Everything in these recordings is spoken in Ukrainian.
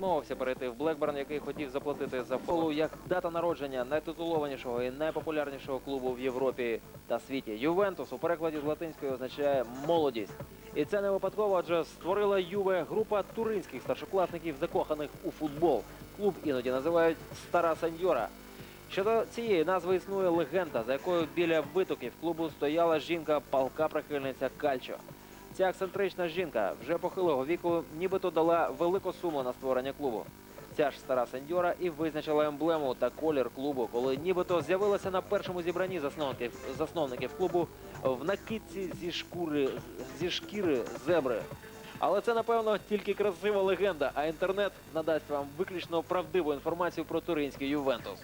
Мовився перейти в Блекберн, який хотів заплатити за фолу як дата народження найтитулованішого і найпопулярнішого клубу в Європі та світі. Ювентус у перекладі з латинської означає молодість. І це не випадково, адже створила Юве група туринських старшокласників, закоханих у футбол. Клуб іноді називають Стара Сеньора. Щодо цієї назви існує легенда, за якою біля витоків клубу стояла жінка, палка прихильниця Кальчо. Ця ексцентрична жінка вже похилого віку нібито дала велику суму на створення клубу. Ця ж стара сеньора і визначила емблему та колір клубу, коли нібито з'явилася на першому зібранні засновників, засновників клубу в накидці зі шкури зі шкіри зебри. Але це напевно тільки красива легенда, а інтернет надасть вам виключно правдиву інформацію про туринський Ювентус.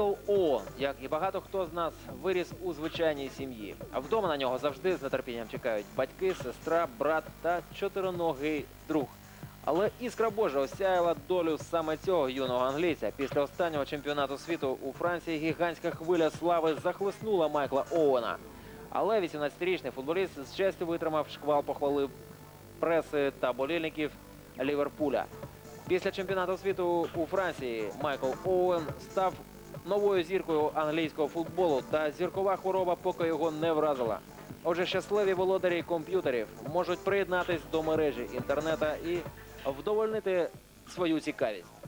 Майкл Оуен, як і багато хто з нас, виріс у звичайній сім'ї. А вдома на нього завжди з нетерпінням чекають батьки, сестра, брат та чотириногий друг. Але іскра Божа осяяла долю саме цього юного англійця. Після останнього чемпіонату світу у Франції гігантська хвиля слави захлеснула Майкла Оуена. Але 18-річний футболіст з честю витримав шквал похвали преси та болільників Ліверпуля. Після чемпіонату світу у Франції Майкл Оуен став новою зіркою англійського футболу, та зіркова хвороба поки його не вразила. Отже, щасливі володарі комп'ютерів можуть приєднатись до мережі інтернета і вдовольнити свою цікавість.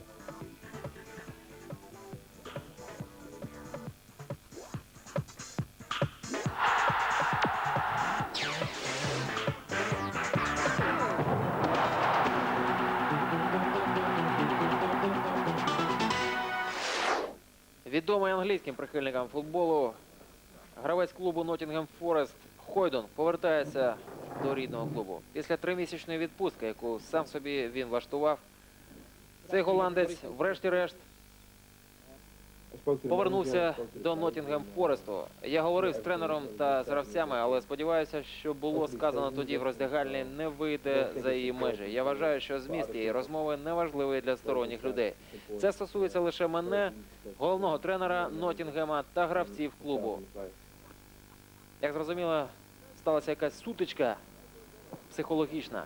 Відомий англійським прихильникам футболу гравець клубу Nottingham Forest Хойдон повертається до рідного клубу. Після тримісячної відпустки, яку сам собі він влаштував, цей голландець, врешті-решт, повернувся до Nottingham Форесту. Я говорив з тренером та з гравцями, але сподіваюся, що було сказано тоді в роздягальні, не вийде за її межі. Я вважаю, що зміст цієї розмови не важливий для сторонніх людей. Це стосується лише мене, головного тренера Нотінгема та гравців клубу. Як зрозуміло, сталася якась сутичка психологічна.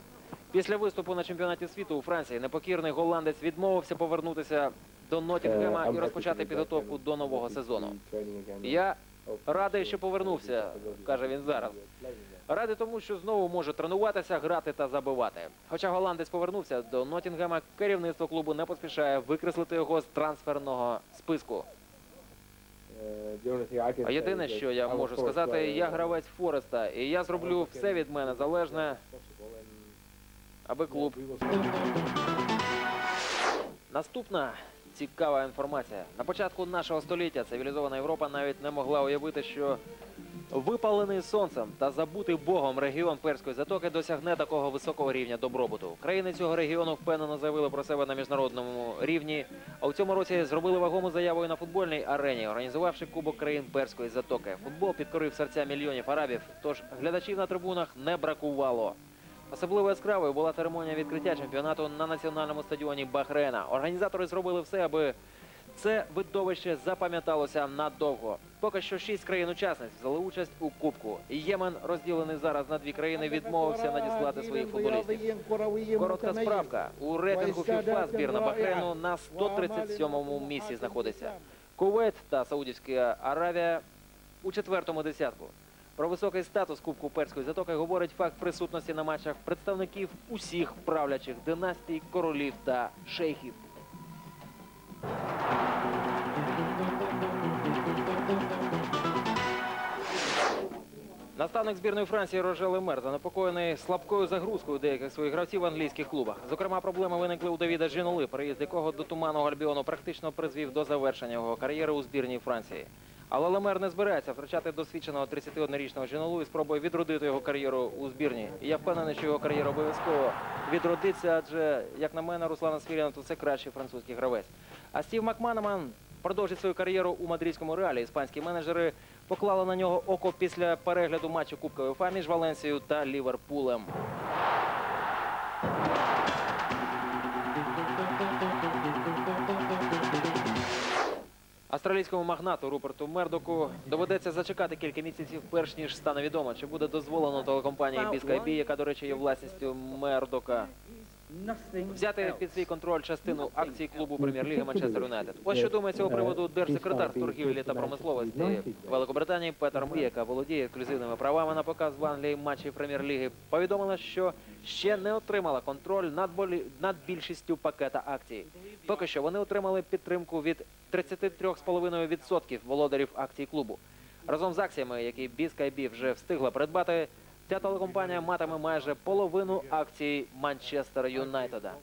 Після виступу на чемпіонаті світу у Франції непокірний голландець відмовився повернутися до Нотінгема і розпочати підготовку до нового сезону. Я радий, що повернувся, каже він зараз. Радий тому, що знову може тренуватися, грати та забивати. Хоча голландець повернувся до Нотінгема, керівництво клубу не поспішає викреслити його з трансферного списку. А єдине, що я можу сказати, я гравець Фореста, і я зроблю все від мене залежне, аби клуб. Наступна цікава інформація. На початку нашого століття цивілізована Європа навіть не могла уявити, що випалений сонцем та забутий Богом регіон Перської затоки досягне такого високого рівня добробуту. Країни цього регіону впевнено заявили про себе на міжнародному рівні. А у цьому році зробили вагому заяву і на футбольній арені, організувавши Кубок країн Перської затоки. Футбол підкорив серця мільйонів арабів, тож глядачів на трибунах не бракувало. Особливо яскравою була церемонія відкриття чемпіонату на національному стадіоні Бахрейна. Організатори зробили все, аби це видовище запам'яталося надовго. Поки що шість країн-учасниць взяли участь у кубку. Ємен, розділений зараз на дві країни, відмовився надіслати своїх футболістів. Коротка справка. У рейтингу ФІФА збірна Бахрейну на 137-му місці знаходиться. Кувейт та Саудівська Аравія у четвертому десятку. Про високий статус Кубку Перської затоки говорить факт присутності на матчах представників усіх правлячих династій, королів та шейхів. Наставник збірної Франції Роже Лемер занепокоєний слабкою загрузкою деяких своїх гравців в англійських клубах. Зокрема, проблеми виникли у Давіда Джиноли, переїзд якого до туманного Альбіону практично призвів до завершення його кар'єри у збірній Франції. Але Лемер не збирається втрачати досвідченого 31-річного Джинолу і спробує відродити його кар'єру у збірні. Я впевнений, що його кар'єра обов'язково відродиться, адже, як на мене, Руслана Свіряна, то це кращий французький гравець. А Стів Макманаман продовжить свою кар'єру у мадридському реалі. Іспанські менеджери поклали на нього око після перегляду матчу Кубка УЄФА між Валенсією та Ліверпулем. Австралійському магнату Руперту Мердоку доведеться зачекати кілька місяців, перш ніж стане відомо, чи буде дозволено телекомпанії BSKB, яка, до речі, є власністю Мердока, взяти під свій контроль частину акцій клубу прем'єр-ліги Манчестер Юнайтед. Ось що думає цього приводу держсекретар торгівлі та промисловості Великобританії Петер Мі, яка володіє ексклюзивними правами на показ в Англії матчів прем'єр-ліги, повідомила, що ще не отримала контроль над болі... над більшістю пакета акцій. Поки що вони отримали підтримку від 33,5% володарів акцій клубу. Разом з акціями, які BSKB вже встигла придбати, ця телекомпанія матиме майже половину акцій Манчестер Юнайтеда.